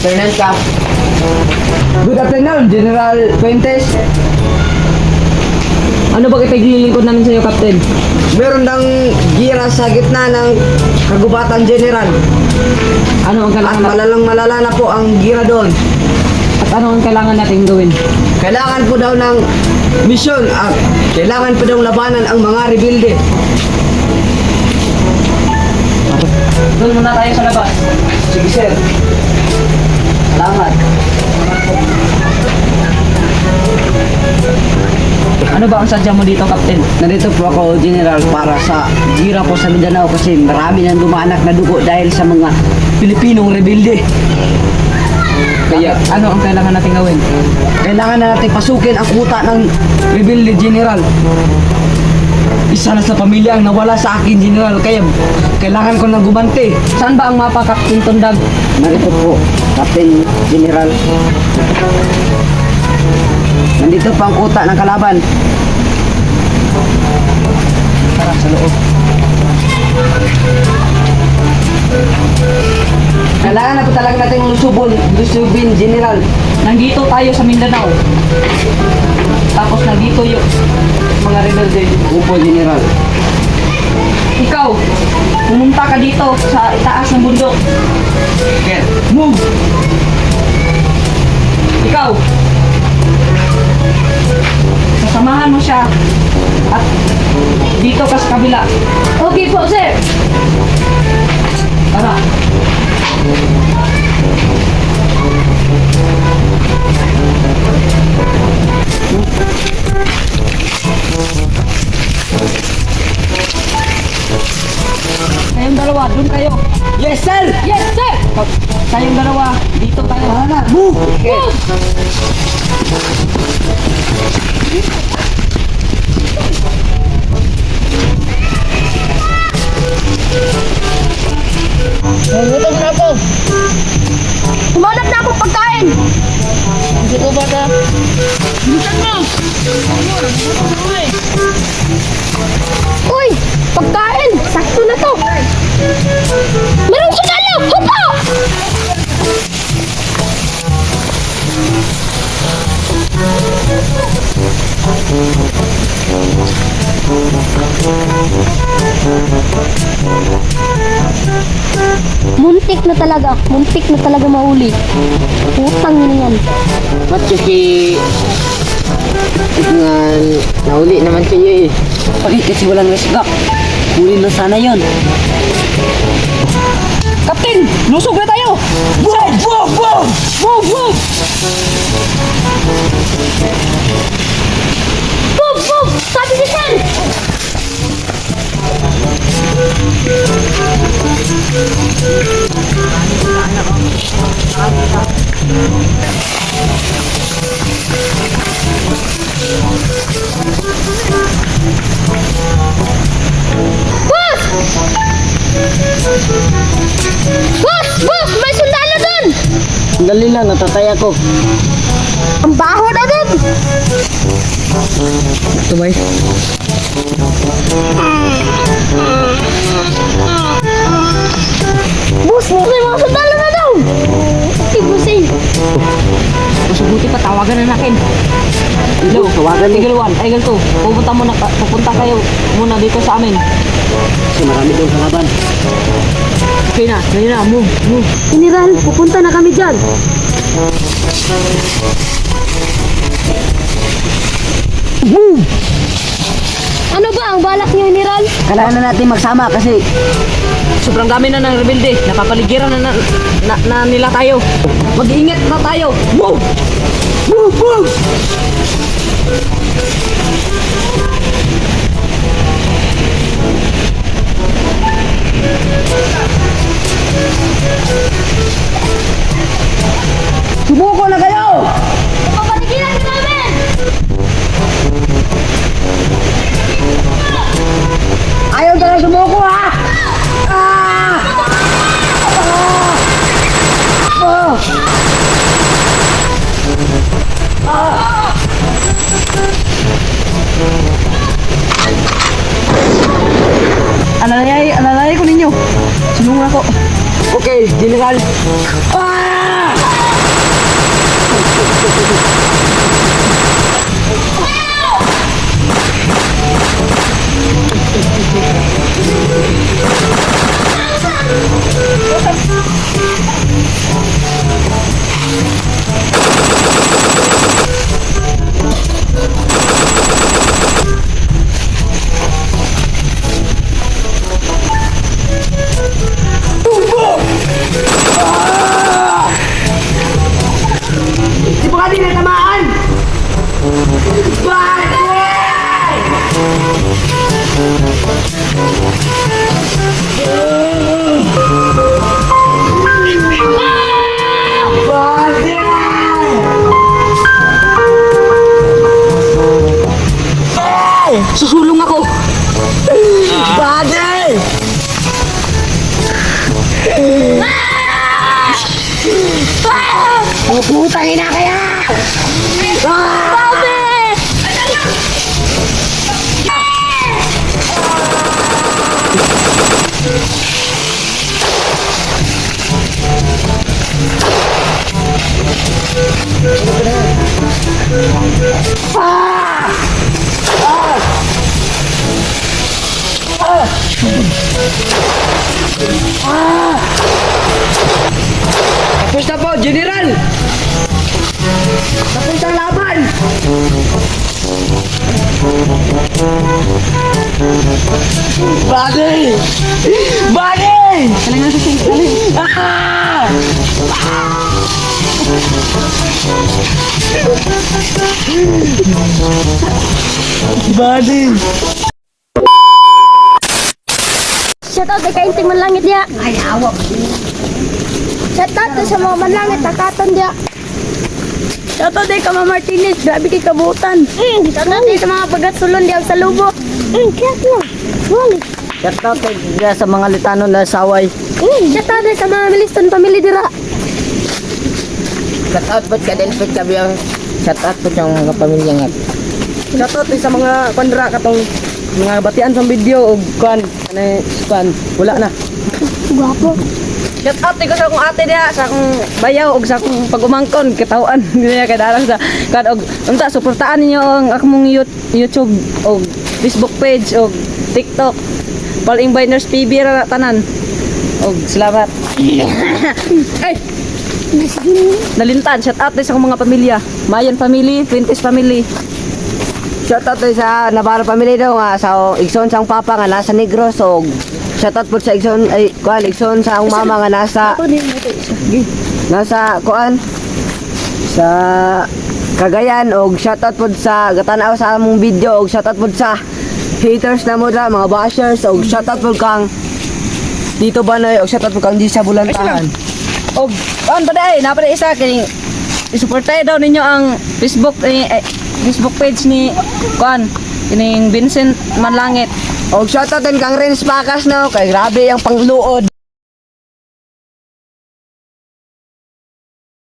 afternoon, Kap. Good afternoon, General Fuentes. Ano ba kita lilingkod namin sa iyo, Captain? Meron ng gira sa gitna ng kagubatan general. Ano ang At kailangan malalang malala na po ang gira doon. At ano ang kailangan natin gawin? Kailangan po daw ng misyon at kailangan po daw labanan ang mga rebelde. Doon muna tayo sa labas. Sige, sir. Salamat. Ano ba ang sadya mo dito, Captain? Nandito po ako, General, para sa gira po sa Mindanao kasi marami nang dumaanak na dugo dahil sa mga Pilipinong rebelde. Kaya, ano ang kailangan natin gawin? Kailangan na natin pasukin ang kuta ng rebelde, General. Isa na sa pamilya ang nawala sa akin, General. Kaya kailangan ko nang gumante. Saan ba ang mapa, Captain Tundag? Narito po, Captain General. Nandito pa ang kuta ng kalaban. Tara sa loob. Kailangan na po talaga natin lusubon, lusubin, General. Nandito tayo sa Mindanao. Tapos nandito yung mga rebelde. Upo, General. Ikaw, pumunta ka dito sa itaas ng bundok. Okay. Move! Ikaw, sasamahan mo siya at dito ka sa kabila. Okay po, sir. Tara. Yes, sir! Yes, sir. Kayong dalawa, dito tayo. Tara na, move! Muntik na talaga. Muntik na talaga mauli. Putang ina yan. Ba't kasi... Nga, nahuli naman kayo eh. Bakit kasi walang resgak? Huli na sana yon. Captain, lusog na tayo! Boom! Boom! Boom! Move, move! Boom! Boom! Sabi ni Sir! Boss! Boss! Boss! May sundalo dun! Dali lang, natatay ako. Ang baho na dun! Tumay. Boss! May mga sundalo na daw! Hey, boss eh! Mas mabuti pa, tawagan na natin. Hello, tawagan. Eagle 1, Eagle 2, pupunta muna, pupunta kayo muna dito sa amin. Kasi marami doon kalaban. Okay na, ngayon na, move, move. General, pupunta na kami dyan. Ano ba ang balak niyo, General? Kailangan na natin magsama kasi Sobrang dami na ng rebelde, napapaligiran na, na, na, na nila tayo. Mag-ingat na tayo. Move! Move! Move! Nung ako. Okay, General. Ah! Wow! Oh, putang ina kaya! Tapos na po, General! Tapos ang laban! Bagay! Bagay! Kaling na sa sing. Ah! Bagay! Shoutout kay Kainting Manlangit dia. Ay, hawak. Shoutout sa mga manlangit takaton dia. Shoutout kay Kama Martinez, grabe kay kabutan. Mm, shoutout sa mga pagatsulon dia sa lubo. Mm, kaya lang. Wali. Shoutout sa mga litano na saway. Mm, shoutout sa mga Miliston family dira. Shout out po ka din po sabi ang shout out po sa mga pamilya nga. Shoutout sa mga kondra katong mga batian sa video o kwan ano kwan wala na Guwapo. Shout out ko sa akong ate niya, sa akong bayaw ug sa akong pagumangkon kitawan niya kay dalang sa kad og unta suportahan ninyo ang akong Yout- YouTube og Facebook page og TikTok. Paul Ingbay Nurse PB ra tanan. Og salamat. Ay, nalintan shout out sa akong mga pamilya. Mayan family, Quintes family. Shoutout tayo sa Navarro family daw nga sa igsoon sa akong papa nga nasa Negros o shoutout po sa igsoon ay kuan igsoon sa akong mama nga nasa nasa kuan sa Cagayan og shoutout po sa gatanaw sa among video og shoutout po sa haters na mo dra mga bashers og shoutout po kang dito ba na og shoutout po kang di sa bulantahan. Og on pa dai, na pa dai isa kini isuportahan daw ninyo ang Facebook eh, eh, Facebook page ni Kuan kining Vincent Manlangit. Og shoutout din kang Renz Pakas no kay grabe ang pangluod.